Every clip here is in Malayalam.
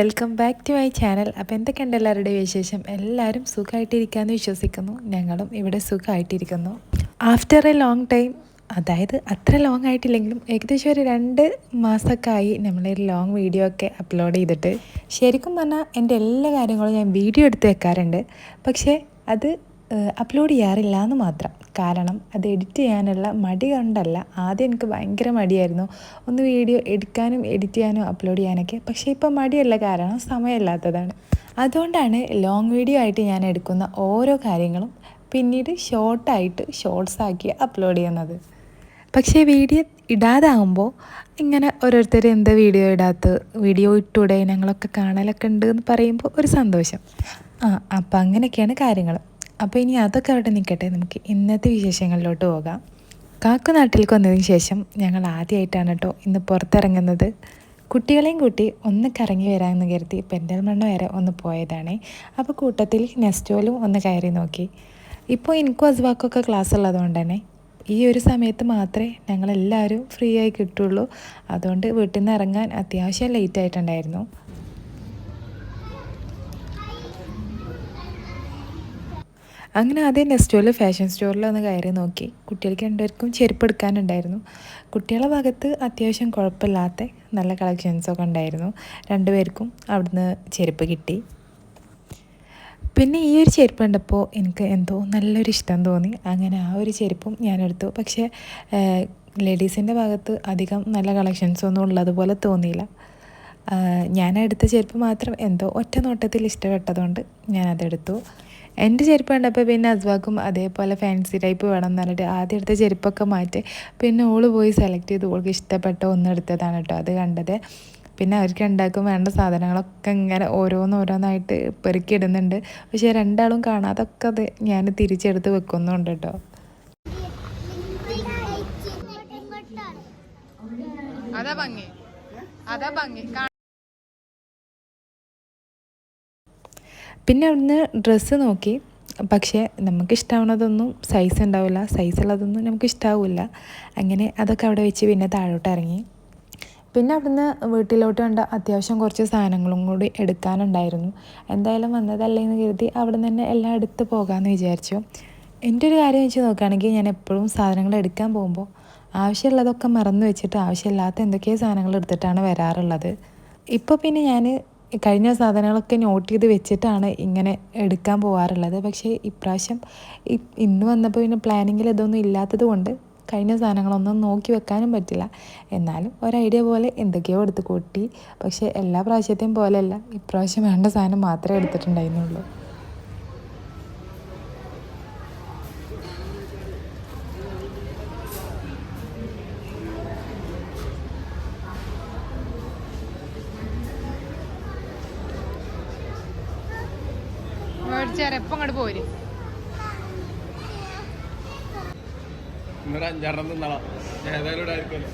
Welcome back to my channel അപ്പോൾ എന്തൊക്കെയുണ്ട് എല്ലാവരുടെയും വിശേഷം? എല്ലാവരും സുഖമായിട്ടിരിക്കാമെന്ന് വിശ്വസിക്കുന്നു. ഞങ്ങളും ഇവിടെ സുഖമായിട്ടിരിക്കുന്നു. ആഫ്റ്റർ എ ലോങ് ടൈം അതായത് അത്ര ലോങ് ആയിട്ടില്ലെങ്കിലും ഏകദേശം ഒരു രണ്ട് മാസമൊക്കെ ആയി നമ്മളൊരു ലോങ് വീഡിയോ ഒക്കെ അപ്ലോഡ് ചെയ്തിട്ട്. ശരിക്കും പറഞ്ഞാൽ എന്റെ എല്ലാ കാര്യങ്ങളും ഞാൻ വീഡിയോ എടുത്ത് വെക്കാറുണ്ട്. പക്ഷേ അത് അപ്ലോഡ് ചെയ്യാറില്ല എന്ന് മാത്രം. കാരണം അത് എഡിറ്റ് ചെയ്യാനുള്ള മടി കൊണ്ടല്ല. ആദ്യം എനിക്ക് ഭയങ്കര മടിയായിരുന്നു. ഒന്ന് വീഡിയോ എടുക്കാനും എഡിറ്റ് ചെയ്യാനും അപ്ലോഡ് ചെയ്യാനൊക്കെ. പക്ഷേ ഇപ്പം മടിയല്ല കാരണം സമയമില്ലാത്തതാണ്. അതുകൊണ്ടാണ് ലോങ് വീഡിയോ ആയിട്ട് ഞാൻ എടുക്കുന്ന ഓരോ കാര്യങ്ങളും പിന്നീട് ഷോർട്ടായിട്ട് ഷോർട്സ് ആക്കി അപ്ലോഡ് ചെയ്യുന്നത്. പക്ഷേ വീഡിയോ ഇടാതാകുമ്പോൾ ഇങ്ങനെ ഓരോരുത്തർ എന്താ വീഡിയോ ഇടാത്ത വീഡിയോ ഇട്ടൂടെ? ഞങ്ങളൊക്കെ കാണലൊക്കെ ഉണ്ട് എന്ന് പറയുമ്പോൾ ഒരു സന്തോഷം. ആ അപ്പം അങ്ങനെയൊക്കെയാണ് കാര്യങ്ങൾ അപ്പോൾ ഇനി അതൊക്കെ അവിടെ നിൽക്കട്ടെ. നമുക്ക് ഇന്നത്തെ വിശേഷങ്ങളിലോട്ട് പോകാം. കാക്കു വന്നതിന് ശേഷം ഞങ്ങൾ ആദ്യമായിട്ടാണ് കേട്ടോ ഇന്ന് പുറത്തിറങ്ങുന്നത്. കുട്ടികളെയും കൂട്ടി ഒന്ന് കറങ്ങി വരാമെന്ന് കരുതി പെന്തൽമണ്ണ വരെ ഒന്ന് പോയതാണേ. അപ്പോൾ കൂട്ടത്തിൽ നെസ്റ്റോലും ഒന്ന് കയറി നോക്കി. ഇപ്പോൾ എനിക്കും അസ്വാക്കൊക്കെ ക്ലാസ് ഉള്ളതുകൊണ്ട് തന്നെ ഈ ഒരു സമയത്ത് മാത്രമേ ഞങ്ങളെല്ലാവരും ഫ്രീ ആയി കിട്ടുള്ളൂ. അതുകൊണ്ട് വീട്ടിൽ നിന്ന് ഇറങ്ങാൻ അത്യാവശ്യം ലേറ്റ് ആയിട്ടുണ്ടായിരുന്നു. അങ്ങനെ ആദ്യം നെസ്റ്റോയിൽ ഫാഷൻ സ്റ്റോറിൽ ഒന്ന് കയറി നോക്കി. കുട്ടികൾക്ക് രണ്ടുപേർക്കും ചെരുപ്പ് എടുക്കാനുണ്ടായിരുന്നു. കുട്ടികളുടെ ഭാഗത്ത് അത്യാവശ്യം കുഴപ്പമില്ലാത്ത നല്ല കളക്ഷൻസൊക്കെ ഉണ്ടായിരുന്നു. രണ്ടുപേർക്കും അവിടുന്ന് ചെരുപ്പ് കിട്ടി. പിന്നെ ഈ ഒരു ചെരുപ്പ് കണ്ടപ്പോൾ എനിക്ക് എന്തോ നല്ലൊരു ഇഷ്ടം തോന്നി. അങ്ങനെ ആ ഒരു ചെരുപ്പും ഞാനെടുത്തു പക്ഷേ ലേഡീസിന്റെ ഭാഗത്ത് അധികം നല്ല കളക്ഷൻസ് ഒന്നും ഉള്ളതുപോലെ തോന്നിയില്ല. ഞാൻ എടുത്ത ചെരുപ്പ് മാത്രം എന്തോ ഒറ്റ നോട്ടത്തിൽ ഇഷ്ടപ്പെട്ടതുകൊണ്ട് ഞാനതെടുത്തു എന്റെ ചെരുപ്പ് കണ്ടപ്പോൾ പിന്നെ അസ്വാക്കും അതേപോലെ ഫാൻസി ടൈപ്പ് വേണം എന്ന് പറഞ്ഞിട്ട് ആദ്യം എടുത്ത ചെരുപ്പൊക്കെ മാറ്റി പിന്നെ ഓൾ പോയി സെലക്ട് ചെയ്ത് ഓൾക്ക് ഇഷ്ടപ്പെട്ട ഒന്നെടുത്തതാണ് കേട്ടോ അത് കണ്ടത്. പിന്നെ അവർക്ക് ഉണ്ടാക്കും വേണ്ട സാധനങ്ങളൊക്കെ ഇങ്ങനെ ഓരോന്നോരോന്നായിട്ട് പെറുക്കിയിടുന്നുണ്ട് പക്ഷേ രണ്ടാളും കാണാതൊക്കെ അത് ഞാൻ തിരിച്ചെടുത്ത് വെക്കുന്നുണ്ട് കേട്ടോ. അതാ ഭംഗി. അതാ ഭംഗി. പിന്നെ അവിടുന്ന് ഡ്രസ്സ് നോക്കി. പക്ഷേ നമുക്ക് ഇഷ്ടാവുന്നതൊന്നും സൈസ് ഉണ്ടാവില്ല. സൈസുള്ളതൊന്നും നമുക്ക് ഇഷ്ടാവില്ല അങ്ങനെ അതൊക്കെ അവിടെ വെച്ച് പിന്നെ താഴോട്ട് ഇറങ്ങി പിന്നെ അവിടുന്ന് വീട്ടിലോട്ട് വേണ്ട അത്യാവശ്യം കുറച്ച് സാധനങ്ങളും കൂടി എടുക്കാനുണ്ടായിരുന്നു. എന്തായാലും വന്നതല്ലേ എന്ന് കരുതി അവിടെ നിന്ന് തന്നെ എല്ലാം എടുത്ത് പോകാമെന്ന് വിചാരിച്ചു. എന്റെ ഒരു കാര്യം വെച്ച് നോക്കുകയാണെങ്കിൽ ഞാൻ എപ്പോഴും സാധനങ്ങൾ എടുക്കാൻ പോകുമ്പോൾ ആവശ്യമുള്ളതൊക്കെ മറന്നു വെച്ചിട്ട് ആവശ്യമില്ലാത്ത എന്തൊക്കെയോ സാധനങ്ങൾ എടുത്തിട്ടാണ് വരാറുള്ളത്. ഇപ്പോൾ പിന്നെ ഞാൻ കഴിഞ്ഞ സാധനങ്ങളൊക്കെ നോട്ട് ചെയ്ത് വെച്ചിട്ടാണ് ഇങ്ങനെ എടുക്കാൻ പോകാറുള്ളത് പക്ഷേ ഇപ്രാവശ്യം ഇന്ന് വന്നപ്പോൾ പിന്നെ പ്ലാനിങ്ങിൽ ഇതൊന്നും ഇല്ലാത്തത് കൊണ്ട് കഴിഞ്ഞ സാധനങ്ങളൊന്നും നോക്കി വെക്കാനും പറ്റില്ല. എന്നാലും ഒരു ഐഡിയ പോലെ എന്തൊക്കെയോ എടുത്ത് കൂട്ടി. പക്ഷേ എല്ലാ പ്രാവശ്യത്തെയും പോലെയല്ല. ഇപ്രാവശ്യം വേണ്ട സാധനം മാത്രമേ എടുത്തിട്ടുണ്ടായിരുന്നുള്ളൂ. മേടിച്ചാൽ എപ്പം അങ്ങോട്ട് പോര്? അഞ്ചാറെണ്ണം തിന്നളാം ഏതായാലും ഇവിടെ ആയിരിക്കുമല്ലോ.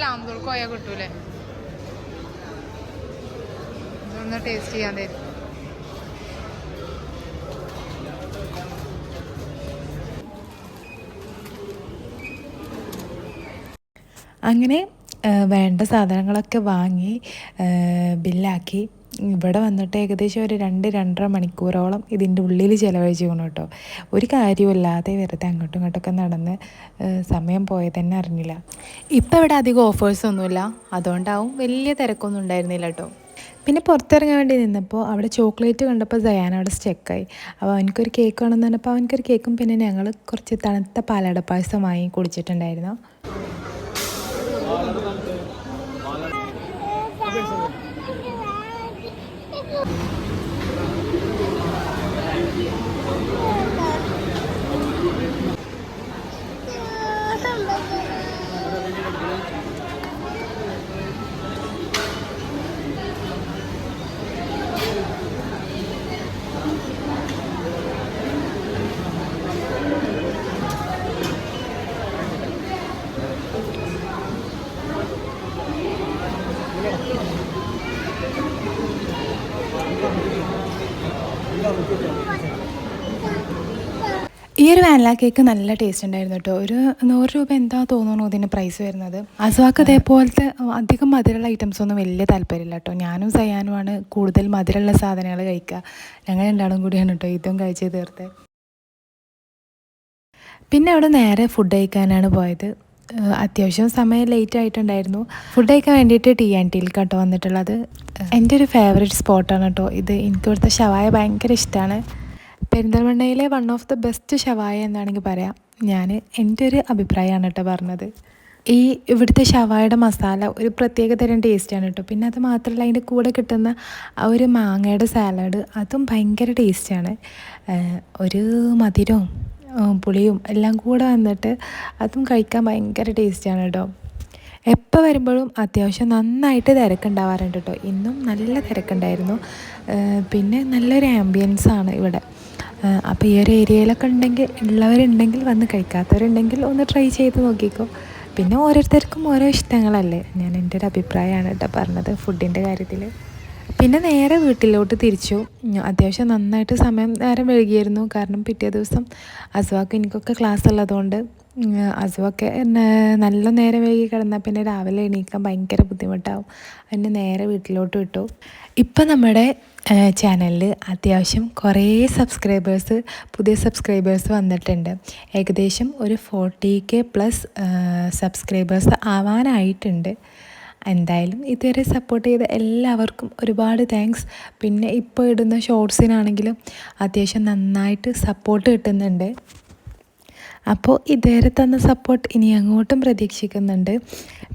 ലാമ്പൂൾ കോയ കിട്ടൂലേ? ഒന്ന് ടേസ്റ്റ് ചെയ്യാൻ തരും. അങ്ങനെ വേണ്ട സാധനങ്ങളൊക്കെ വാങ്ങി ബില്ലാക്കി. ഇവിടെ വന്നിട്ട് ഏകദേശം ഒരു രണ്ട് രണ്ടര മണിക്കൂറോളം ഇതിന്റെ ഉള്ളിൽ ചിലവഴിച്ചിരിക്കണം കേട്ടോ. ഒരു കാര്യമില്ലാതെ വെറുതെ അങ്ങോട്ടും ഇങ്ങോട്ടൊക്കെ നടന്ന് സമയം പോയത് തന്നെ അറിഞ്ഞില്ല. ഇപ്പം ഇവിടെ അധികം ഓഫേഴ്സ് ഒന്നുമില്ല. അതുകൊണ്ടാവും വലിയ തിരക്കൊന്നും ഉണ്ടായിരുന്നില്ല കേട്ടോ. പിന്നെ പുറത്തിറങ്ങാൻ വേണ്ടി നിന്നപ്പോൾ അവിടെ ചോക്ലേറ്റ് കണ്ടപ്പോൾ സയാൻ അവിടെ സ്റ്റെക്കായി. അപ്പോൾ അവനക്കൊരു കേക്ക് വേണമെന്ന് പറഞ്ഞപ്പോൾ അവനക്കൊരു കേക്കും പിന്നെ ഞങ്ങൾ കുറച്ച് തണുത്ത പാലട പായസം വാങ്ങി കുടിച്ചിട്ടുണ്ടായിരുന്നു. 何? ഈ ഒരു വാനില കേക്ക് നല്ല ടേസ്റ്റ് ഉണ്ടായിരുന്നു കേട്ടോ. ഒരു നൂറ് രൂപ എന്താ തോന്നുന്നു ഇതിന് പ്രൈസ് വരുന്നത്? അസ്വാക്ക് അതേപോലത്തെ അധികം മധുരമുള്ള ഐറ്റംസ് ഒന്നും വലിയ താല്പര്യമില്ല കേട്ടോ. ഞാനും സയാനുമാണ് കൂടുതൽ മധുരമുള്ള സാധനങ്ങൾ കഴിക്കുക. ഞങ്ങൾ രണ്ടാളും കൂടിയാണ് കേട്ടോ ഇതും കഴിച്ച് തീർത്ത്. പിന്നെ അവിടെ നേരെ ഫുഡ് കഴിക്കാനാണ് പോയത്. അത്യാവശ്യം സമയം ലേറ്റ് ആയിട്ടുണ്ടായിരുന്നു. ഫുഡ് കഴിക്കാൻ വേണ്ടിയിട്ട് ടി ആൻഡ് ടിയിൽ കേട്ടോ വന്നിട്ടുള്ളത്. എന്റെ ഒരു ഫേവറേറ്റ് സ്പോട്ടാണ് കേട്ടോ ഇത്. എനിക്ക് ഇവിടുത്തെ ഷവായ ഭയങ്കര ഇഷ്ടമാണ് പെരിന്തൽമണ്ണയിലെ വൺ ഓഫ് ദ ബെസ്റ്റ് ഷവായ എന്നാണെങ്കിൽ പറയാം. ഞാൻ എന്റെ ഒരു അഭിപ്രായമാണ് കേട്ടോ പറഞ്ഞത്. ഈ ഇവിടുത്തെ ഷവായുടെ മസാല ഒരു പ്രത്യേക തരം ടേസ്റ്റാണ് കേട്ടോ പിന്നെ അത് മാത്രമല്ല അതിന്റെ കൂടെ കിട്ടുന്ന ആ ഒരു മാങ്ങയുടെ സാലഡ് അതും ഭയങ്കര ടേസ്റ്റാണ് ഒരു മധുരവും പുളിയും എല്ലാം കൂടെ വന്നിട്ട് അതും കഴിക്കാൻ ഭയങ്കര ടേസ്റ്റാണ് കേട്ടോ എപ്പോൾ വരുമ്പോഴും അത്യാവശ്യം നന്നായിട്ട് തിരക്കുണ്ടാവാറുണ്ട് കേട്ടോ ഇന്നും നല്ല തിരക്കുണ്ടായിരുന്നു. പിന്നെ നല്ലൊരു ആംബിയൻസാണ് ഇവിടെ. അപ്പോൾ ഈ ഒരു ഏരിയയിലൊക്കെ ഉണ്ടെങ്കിൽ ഉള്ളവരുണ്ടെങ്കിൽ വന്ന് കഴിക്കാത്തവരുണ്ടെങ്കിൽ ഒന്ന് ട്രൈ ചെയ്ത് നോക്കിക്കോ. പിന്നെ ഓരോരുത്തർക്കും ഓരോ ഇഷ്ടങ്ങളല്ലേ? ഞാൻ എന്റെ ഒരു അഭിപ്രായമാണ് കേട്ടോ പറഞ്ഞത് ഫുഡിന്റെ കാര്യത്തിൽ പിന്നെ നേരെ വീട്ടിലോട്ട് തിരിച്ചു. അത്യാവശ്യം നന്നായിട്ട് സമയം നേരം വൈകിയായിരുന്നു. കാരണം പിറ്റേ ദിവസം അസുവാക്ക് എനിക്കൊക്കെ ക്ലാസ് ഉള്ളതുകൊണ്ട് അസുവൊക്കെ നല്ല നേരം വൈകി കിടന്നാൽ പിന്നെ രാവിലെ എണീക്കാൻ ഭയങ്കര ബുദ്ധിമുട്ടാവും. അതിന് നേരെ വീട്ടിലോട്ട് വിട്ടു. ഇപ്പം നമ്മുടെ ചാനലിൽ അത്യാവശ്യം കുറേ സബ്സ്ക്രൈബേഴ്സ് പുതിയ സബ്സ്ക്രൈബേഴ്സ് വന്നിട്ടുണ്ട്. ഏകദേശം ഒരു ഫോർട്ടി കെ പ്ലസ് സബ്സ്ക്രൈബേഴ്സ് ആവാനായിട്ടുണ്ട്. എന്തായാലും ഇതുവരെ സപ്പോർട്ട് ചെയ്ത എല്ലാവർക്കും ഒരുപാട് താങ്ക്സ് പിന്നെ ഇപ്പോൾ ഇടുന്ന ഷോർട്സിനാണെങ്കിലും അത്യാവശ്യം നന്നായിട്ട് സപ്പോർട്ട് കിട്ടുന്നുണ്ട്. അപ്പോൾ ഇതുവരെ തന്ന സപ്പോർട്ട് ഇനി അങ്ങോട്ടും പ്രതീക്ഷിക്കുന്നുണ്ട്.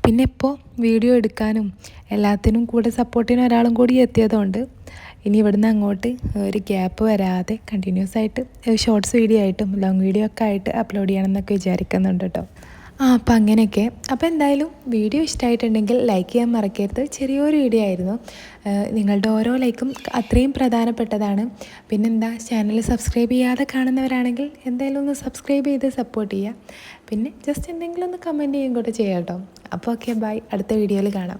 പിന്നെ ഇപ്പോൾ വീഡിയോ എടുക്കാനും എല്ലാത്തിനും കൂടെ സപ്പോർട്ടിന് ഒരാളും കൂടി എത്തിയതുകൊണ്ട് ഇനി ഇവിടുന്ന് അങ്ങോട്ട് ഒരു ഗ്യാപ്പ് വരാതെ കണ്ടിന്യൂസ് ആയിട്ട് ഷോർട്സ് വീഡിയോ ആയിട്ടും ലോങ് വീഡിയോ ഒക്കെ ആയിട്ട് അപ്ലോഡ് ചെയ്യണം എന്നൊക്കെ വിചാരിക്കുന്നുണ്ട് കേട്ടോ ആ അപ്പം അങ്ങനെയൊക്കെ. അപ്പോൾ എന്തായാലും വീഡിയോ ഇഷ്ടമായിട്ടുണ്ടെങ്കിൽ ലൈക്ക് ചെയ്യാൻ മറക്കരുത്. ചെറിയൊരു വീഡിയോ ആയിരുന്നു. നിങ്ങളുടെ ഓരോ ലൈക്കും അത്രയും പ്രധാനപ്പെട്ടതാണ്. പിന്നെന്താ ചാനൽ സബ്സ്ക്രൈബ് ചെയ്യാതെ കാണുന്നവരാണെങ്കിൽ എന്തായാലും ഒന്ന് സബ്സ്ക്രൈബ് ചെയ്ത് സപ്പോർട്ട് ചെയ്യുക. പിന്നെ ജസ്റ്റ് എന്തെങ്കിലും ഒന്ന് കമന്റ് ചെയ്യും കൂടെ ചെയ്യാം കേട്ടോ. അപ്പോൾ ഓക്കെ ബൈ അടുത്ത വീഡിയോയിൽ കാണാം.